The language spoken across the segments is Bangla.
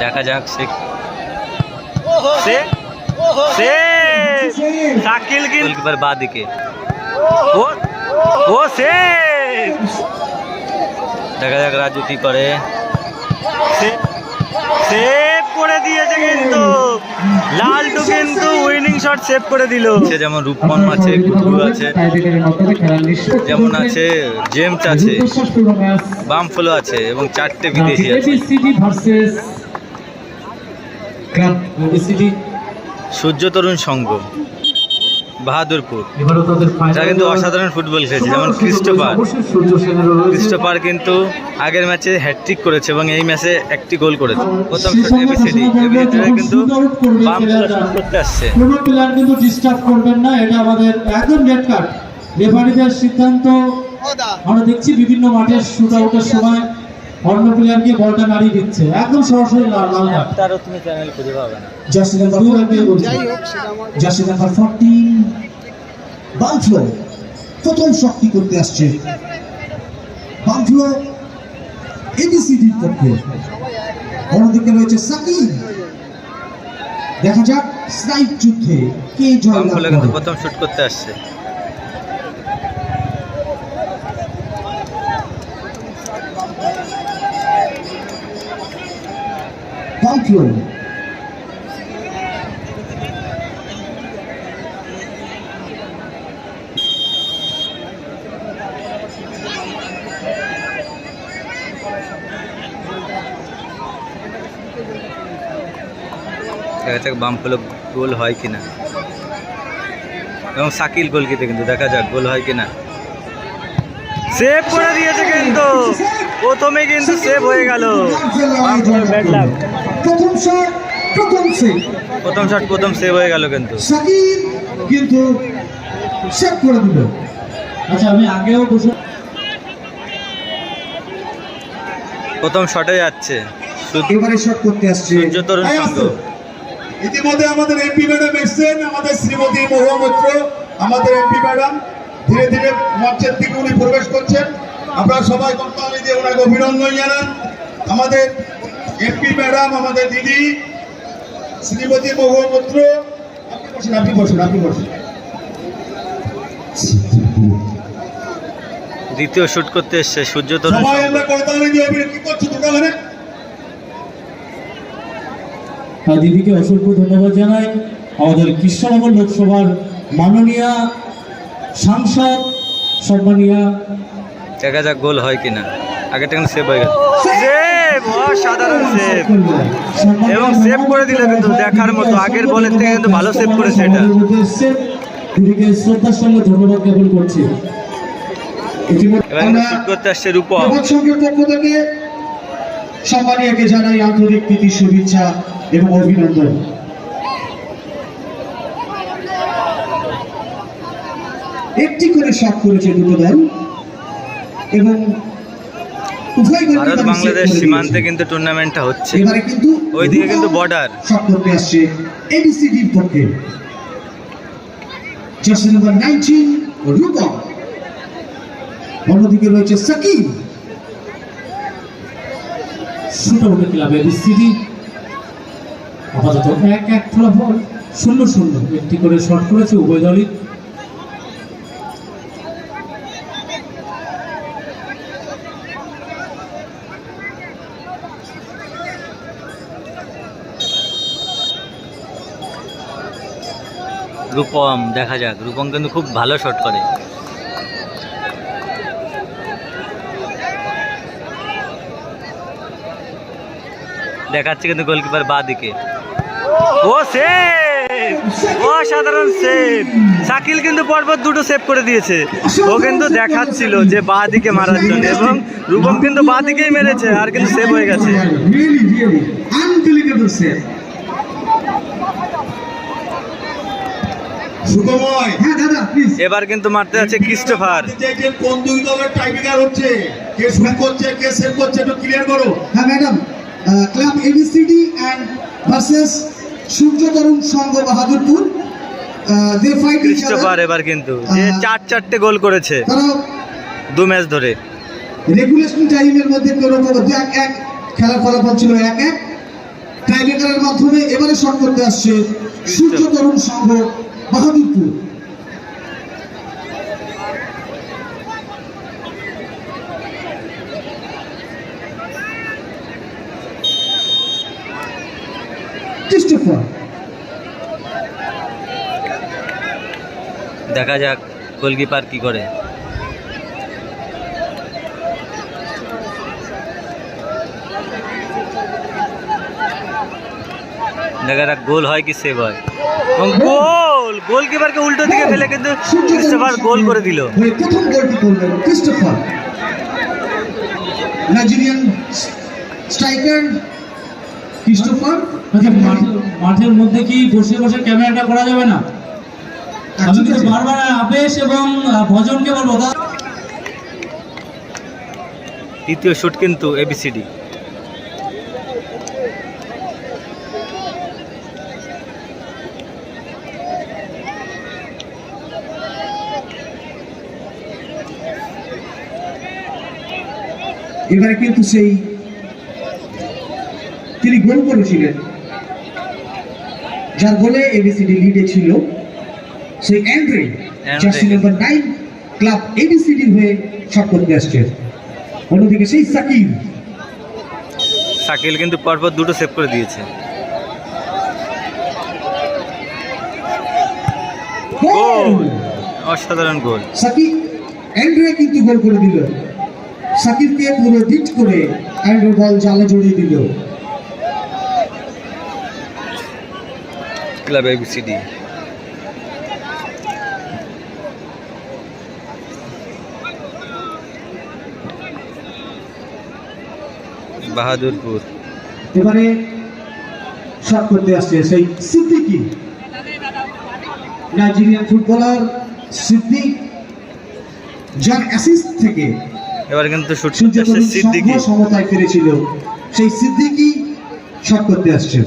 দেখা যাক সে সে শাকিল গোলকিপার বা দিকে। ও ও সে। দেখা যাক রাজু কি করে। সেভ করে দিয়েছে কিন্তু। লালটু কিন্তু উইনিং শট সেভ করে দিল। যেমন রূপম আছে গুড্ডু আছে যেমন আছে জেমস আছে বামফলো আছে এবং চারটে বিদেশি আছে। সূর্য তরুণ সংঘ বাহাদুরপুর। যারা কিন্তু অসাধারণ ফুটবল খেলেছে যেমন ক্রিস্টোফার ক্রিস্টোফার কিন্তু আগের ম্যাচে হ্যাটট্রিক করেছে এবং এই ম্যাচে একটি গোল করেছে। প্রথম শট এবিসিডি এবিসিডি কিন্তু বাম শট করতে আসছে। কোনো প্লেয়ার কিন্তু ডিস্টার্ব করবেন না এটা আমাদের একদম রেড কার্ড রেফারিদের সিদ্ধান্ত আমরা দেখছি বিভিন্ন মাঠের শুট আউটের সময় অন্য প্লেয়ারকে বলটা নাড়িয়ে দিচ্ছে। একদম সরাসরি লাল লাল কার্ড তারও তুমি চ্যানেল খুঁজে পাবে না। জার্সি নাম্বার টু দিয়ে বলছি জার্সি নাম্বার ফোরটিন বামফ্লো। প্রথম শক্তি করতে আসছে। বামফ্লো এবিসিডির পক্ষে। অন্যদিকে রয়েছে সাকিব। দেখা যাক স্নাইপ যুদ্ধে কে জয় লাভ করে। প্রথম শুট করতে আসছে। বামফ্লো দেখা যাক বাম ফলে গোল হয় কিনা। এবং সাকিল গোলকিতে কিন্তু দেখা যাক গোল হয় কিনা। সেভ করে দিয়েছে কিন্তু। প্রথমে কিন্তু সেভ হয়ে গেল। লাক প্রথম শট প্রথম সেভ প্রথম শট প্রথম সেভ হয়ে গেল কিন্তু। সাকিব কিন্তু সেভ করে দিল। আচ্ছা আমি আগেও বসে প্রথম শটে যাচ্ছে। এবারে শট করতে আসছে। সূর্য তরুণ ইতিমধ্যে আমাদের এমপি ম্যাডাম এসছেন আমাদের শ্রীমতী মহুয়া মৈত্র আমাদের এমপি ম্যাডাম। ধীরে ধীরে মঞ্চের দিকে উনি প্রবেশ করছেন। আপনারা সবাই করতালি দিয়ে ওনাকে অভিনন্দন জানান আমাদের এমপি ম্যাডাম আমাদের দিদি শ্রীমতী মহুয়া আপনি বসুন আপনি বসুন আপনি বসুন। দ্বিতীয় শুট করতে এসছে সূর্য তরুণ সবাই আমরা করতালি দিয়ে কি করছ তোমরা ওখানে? দিদিকে অসংখ্য ধন্যবাদ জানাই। আমাদের কৃষ্ণনগর লোকসভার মাননীয় সাংসদ সম্মানীয় দেখা যাক গোল হয় কিনা। আগেটা কিন্তু সেভ হয়ে গেল সেভ অসাধারণ সেভ এবং সেভ করে দিল কিন্তু দেখার মতো আগের বলের থেকে কিন্তু ভালো সেভ করেছে এটা। একটি করে শট করেছে দুটো দল এবং ভারত বাংলাদেশ সীমান্তে কিন্তু টুর্নামেন্টটা হচ্ছে। ওইদিকে কিন্তু বর্ডার শট করতে আসছে পক্ষে। জার্সি নাম্বার নাইনটিন রূপম অন্যদিকে রয়েছে সাকিব। ক্লাবে আপাতত এক এক ফলাফল শূন্য শূন্য। একটি করে শট করেছে উভয় দলই। রূপম দেখা যাক রূপম কিন্তু খুব ভালো শট করে দেখাচ্ছে কিন্তু গোলকিপার বা দিকে ও সেভ অসাধারণ সেভ শাকিল কিন্তু পরপর দুটো সেভ করে দিয়েছে ও কিন্তু দেখাচ্ছিল যে বা দিকে মারার জন্য এবং রূপম কিন্তু বা দিকেই মেরেছে আর কিন্তু সেভ হয়ে গেছে এবার কিন্তু মারতে যাচ্ছে ক্রিস্টোফার যে কোন দুই দলের টাইব্রেকার হচ্ছে? কে শুট করছে? কে সেভ করছে? একটু ক্লিয়ার করো। হ্যাঁ madam club ABCD and versus Surya Tarun Sangha Bahadurpur they fight Christopher এবার কিন্তু যে চার চারটে গোল করেছে দু ম্যাচ ধরে। রেগুলেশন টাইমের মধ্যে কোনো কোনো এক এক খেলার ফলাফল ছিল এক এক। টাইব্রেকারের মাধ্যমে এবারে শট করতে আসছে সূর্য তরুণ সংঘ বাহাদুরপুর। দেখা যাক গোলকিপার কি করে। দেখা যাক গোল হয় কি সেভ হয়। গোল! গোলকিপারকে উল্টো দিকে ফেলে কিন্তু ক্রিস্টোফার গোল করে দিল। প্রথম গোলটি করলেন ক্রিস্টোফার নাইজেরিয়ান স্ট্রাইকার ক্রিস্টোফার মাঠের মধ্যে কি বসে বসে ক্যামেরাটা করা যাবে না? আমি কিন্তু বারবার আবেশ এবং ভজনকে বলব। দ্বিতীয় শুট কিন্তু এবিসিডি এবারে কিন্তু সেই তিনি গোল করেছিলেন। যার গোলে এবিসিডি লিডে ছিল সেই Andre. Jersey number nine club ABCD হয়ে শট করতে আসছে। অন্যদিকে সেই সাকিব। সাকিল কিন্তু পরপর দুটো সেভ করে দিয়েছে। গোল! অসাধারণ গোল। সাকিব অ্যান্ড্রে কিন্তু গোল করে দিল। সাকিবকে পুরো ডিট করে অ্যান্ড্রে বল জালে জড়িয়ে দিল। Club ABCD. বাহাদুরপুর। এবারে শট করতে আসছে সেই সিদ্দিকি। নাইজেরিয়ান ফুটবলার সিদ্দিক যার অ্যাসিস্ট থেকে এবার কিন্তু শুট করতে আসছে সিদ্দিকি। সমতায় ফিরেছিল। সেই সিদ্দিকি শট করতে আসছে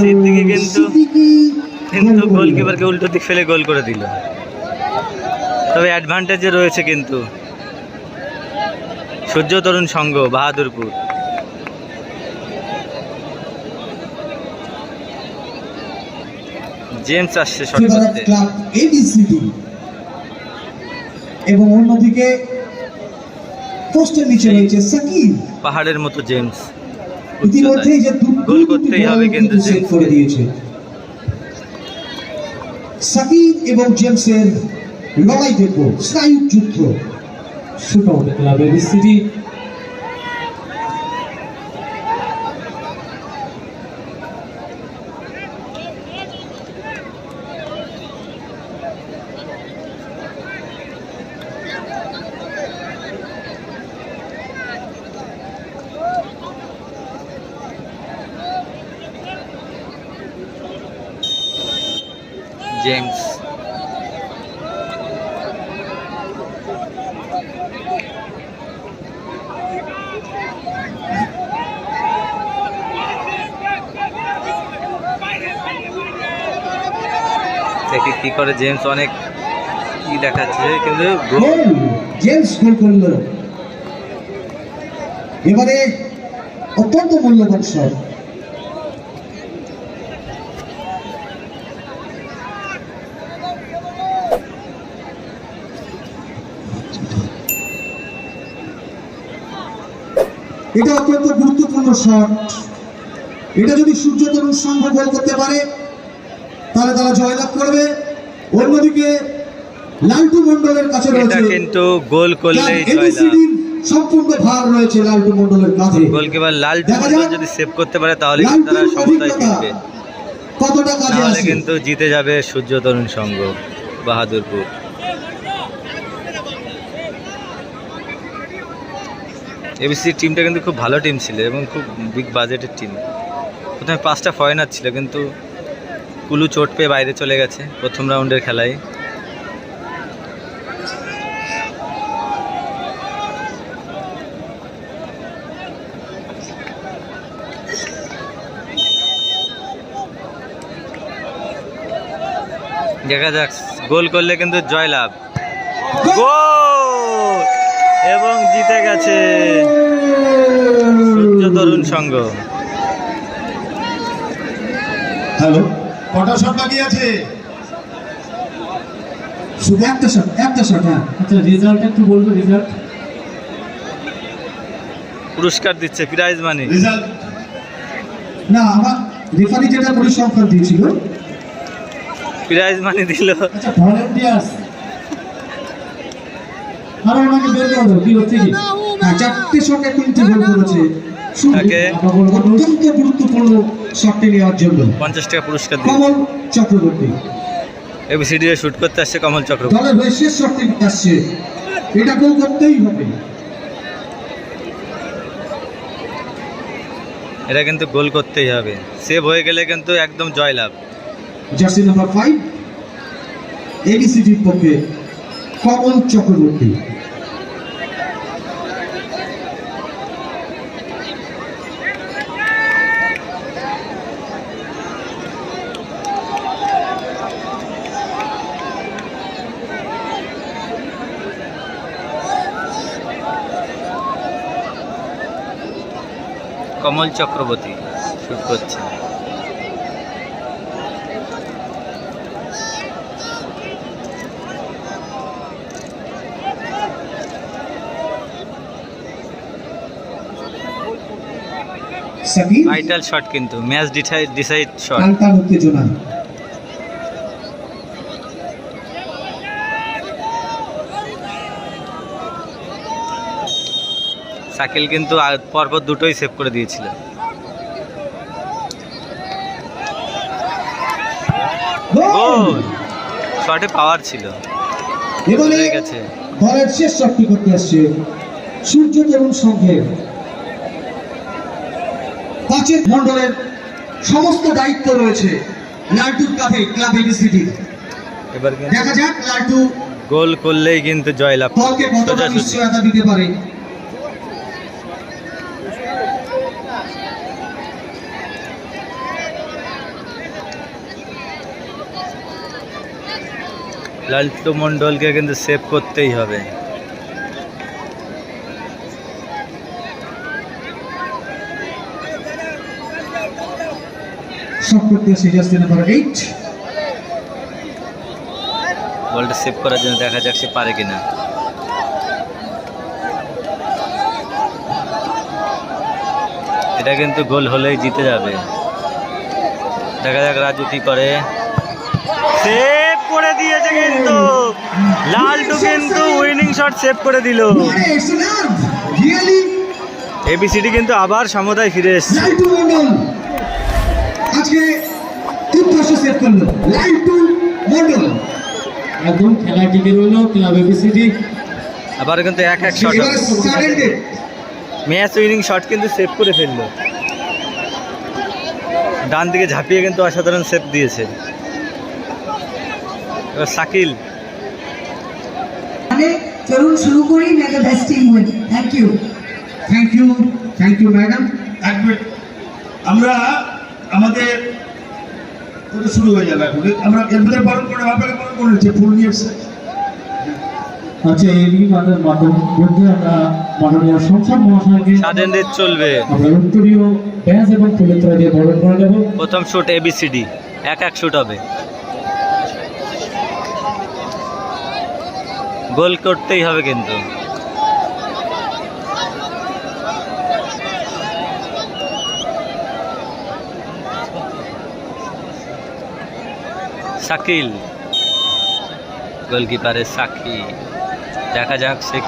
সিদ্দিকি কিন্তু- সিদ্দিকি কিন্তু গোল করল। গোলকিপারকে উল্টো দিক ফেলে গোল করে দিল। তবে অ্যাডভান্টেজে রয়েছে কিন্তু। সূর্য তরুণ সংঘ বাহাদুরপুর। জেমস আসছে শট করতে ক্লাব এবিসিডি এবং অন্যদিকে পোস্টের নিচে রয়েছে সাকিব। পাহাড়ের মতো জেমস ইতিমধ্যেই যে গোল করতেই হবে কিন্তু কিন্তু করে দিয়েছে। সাকিব এবং জেমসের লড়াই দেখব স্নায়ু যুদ্ধ। Shoot out club ABCD James দেখি কি করে জেমস অনেক কি দেখাচ্ছে, কিন্তু জেমস গোল করল এবারে অত্যন্ত মূল্যবান শট এটা অত্যন্ত গুরুত্বপূর্ণ শট এটা যদি সূর্য তরুণ সংঘ গোল করতে পারে তাহলে তারা জয়লাভ করবে। অন্যদিকে লালটু মন্ডলের কাছে রয়েছে কিন্তু গোল করলেই জয়লাভ। সম্পূর্ণ ভার রয়েছে লালটু মন্ডলের গোলকিপার যাক। যদি সেভ করতে পারে তাহলে কিন্তু তারা লালটুর সমতায় অভিজ্ঞতা কতটা কাজে তাহলে আসে? কিন্তু জিতে যাবে সূর্য তরুণ সংঘ বাহাদুরপুর। এবিসি টিমটা কিন্তু খুব ভালো টিম ছিল এবং খুব বিগ বাজেটের টিম প্রথমে পাঁচটা ফরেনার ছিল কিন্তু কুলু চোট পেয়ে বাইরে চলে গেছে প্রথম রাউন্ডের খেলায়। দেখা যাক, গোল করলে কিন্তু জয়লাভ গোল! এবং জিতে গেছে সূর্য তরুণ সংঘ। হ্যালো? কটা শট বাকি আছে? শুধু একটা শট একটা শট হ্যাঁ। আচ্ছা রেজাল্ট একটু বলব রেজাল্ট পুরস্কার দিচ্ছে প্রাইজ মানি রেজাল্ট না আমার রেফারি যেটা পরিসংখ্যান দিয়েছিল। প্রাইজ মানি দিল। আচ্ছা ভলেন্টিয়ার্স আরও ওনাকে বের করে কি হচ্ছে কি? হ্যাঁ চারটে শটে তিনটে গোল করেছে। তাকে অত্যন্ত গুরুত্বপূর্ণ শটটি নেওয়ার জন্য। পঞ্চাশ টাকা পুরস্কার দিল কমল চক্রবর্তী। এবিসিডি শুট করতে আসছে কমল চক্র দলের হয়ে শেষ শটটি আসছে। এটা গোল করতেই হবে। এটা কিন্তু গোল করতেই হবে। সেভ হয়ে গেলে কিন্তু একদম জয়লাভ। জার্সি নাম্বার ফাইভ এডিসিটির পক্ষে কমল চক্রবর্তী। কমল চক্রবর্তী শুট করছে। ভাইটাল শট কিন্তু match decide decide shot Shakil কিন্তু পরপর দুটোই সেভ করে দিয়েছিল। গোল! শটে পাওয়ার ছিল। গেছে। দলের শেষ শটটি করতে আসছে সূর্য তরুণ সংঘের পাঁচের মন্ডলের সমস্ত দায়িত্ব রয়েছে লালটুর কাঁধে ক্লাব এবার দেখা যাক লালটু গোল করলেই কিন্তু জয়লাভ। দলকে কতটা নিশ্চয়তা দিতে পারে। লালটু মন্ডলকে কিন্তু সেভ করতেই হবে। বলটা সেভ করার জন্য দেখা যাক সে পারে কিনা। এটা কিন্তু গোল হলেই জিতে যাবে। দেখা যাক রাজু কি করে। সেভ করে দিয়েছে কিন্তু। লালটু কিন্তু উইনিং শট সেভ করে দিল। এবিসিডি কিন্তু আবার সমতায় ফিরে এসছে। আজকে করল। মন্ডল। একদম খেলা টিকে রইল ক্লাব এবিসিডি আবার কিন্তু এক এক শট ম্যাচ উইনিং শট কিন্তু সেভ করে ফেলল। ডান দিকে ঝাঁপিয়ে কিন্তু অসাধারণ সেভ দিয়েছে। এবার সাকিল মানে চলুন শুরু করি may the best thank you thank you thank you madam এক মিনিট আমরা আমাদের ওটা শুরু হয়ে যাবে এখন। আমরা করে আপনাকে পালন করে নিচ্ছে ফুল নিয়ে এসছে আচ্ছা এরই মাদের মাধ্যম মধ্যে আমরা মাননীয় সংসদ মহাশয়কে সাডেন ডেট চলবে। আমরা উত্তরীয় ব্যাস এবং ফুলের তোরা দিয়ে বরণ করে নেব। প্রথম শুট এবিসিডি এক এক শুট হবে। গোল করতেই হবে কিন্তু। শাকিল। গোলকিপারের সাকি দেখা যাক সে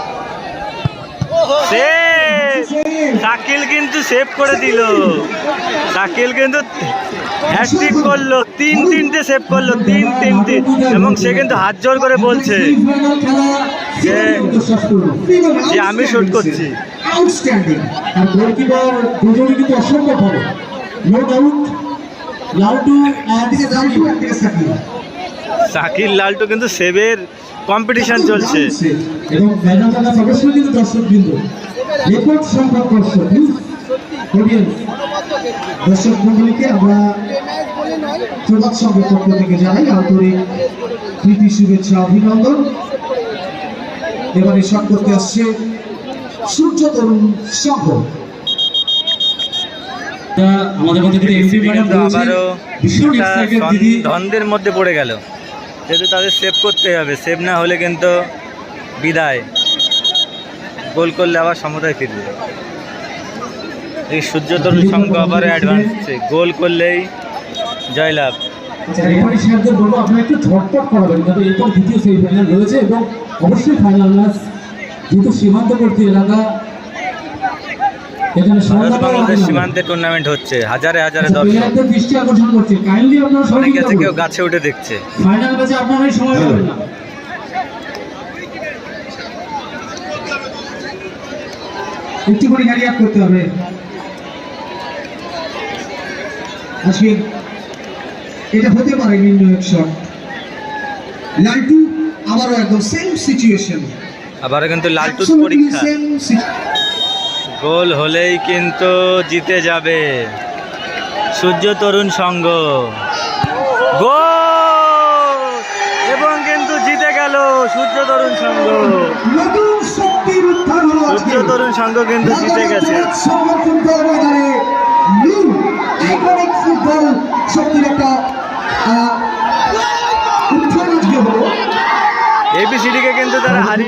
শাকিল কিন্তু সেভ করে দিল। শাকিল কিন্তু হ্যাট্রিক করল তিন তিনটে সেভ করল তিন তিনটে। এবং সে কিন্তু হাত জোর করে বলছে যে- যে আমি shoot করছি। আর গোলকিপার দুজনই কিন্তু অসম্ভব হবে। নো ডাউট লাউডু অ্যান্ড একদিকে লালটু একদিকে সাকিব। সাকির লালটু কিন্তু সেভের কম্পিটিশন চলছে। এবং ম্যাডাম কিন্তু রেকর্ড সংখ্যক দর্শক অডিয়েন্স দর্শক মন্ডলীকে আমরা প্রভাত সংঘের পক্ষ থেকে জানাই আন্তরিক প্রীতি শুভেচ্ছা অভিনন্দন। এবারে শট করতে আসছে সূর্য তরুণ সংঘ আমাদের মধ্যে কিন্তু এমপি ম্যাডাম আবারও ভীষণ এক্সাইটেড দিদি। দ্বন্দ্ব- মধ্যে পড়ে গেল। যেহেতু তাদের সেভ করতে হবে সেভ না হলে কিন্তু বিদায়। গোল করলে আবার সমতায় ফিরবে। এই সূর্য তরুণ সংঘ আবার অ্যাডভান্স গোল করলেই জয়লাভ। আচ্ছা রেফারি সাহেবদের বলব আপনারা একটু ঝটপট করাবেন কারণ এরপর দ্বিতীয় সেমিফাইনাল রয়েছে এবং অবশ্যই ফাইনাল ম্যাচ যেহেতু সীমান্তবর্তী এলাকা এখানে ভারত সন্ধ্যাটা বাংলাদেশ সীমান্তে টুর্নামেন্ট হচ্ছে হাজারে হাজারে দর্শক। প্লেয়ারদের দৃষ্টি আকর্ষণ করছে কাইন্ডলি আপনারা অনেকে সহযোগিতা কেউ গাছে উঠে দেখছে। ফাইনাল ম্যাচে আপনারাই সময় পাবেন না। একটু করে গাড়ি করতে হবে। আজকে এটা হতে পারে নির্ণায়ক শট। লালটু আবারও একদম সেম সিচুয়েশন আবারও কিন্তু লালটুর পরীক্ষা। গোল হলেই কিন্তু জিতে যাবে সূর্য তরুণ সংঘ। গোল! এবং কিন্তু জিতে গেল সূর্য তরুণ সংঘ। আজকে। সূর্য তরুণ সংঘ কিন্তু জিতে গেছে। ফুটবল শক্তির একটা উত্থান আজকে হলো এবিসিডিকে কিন্তু তারা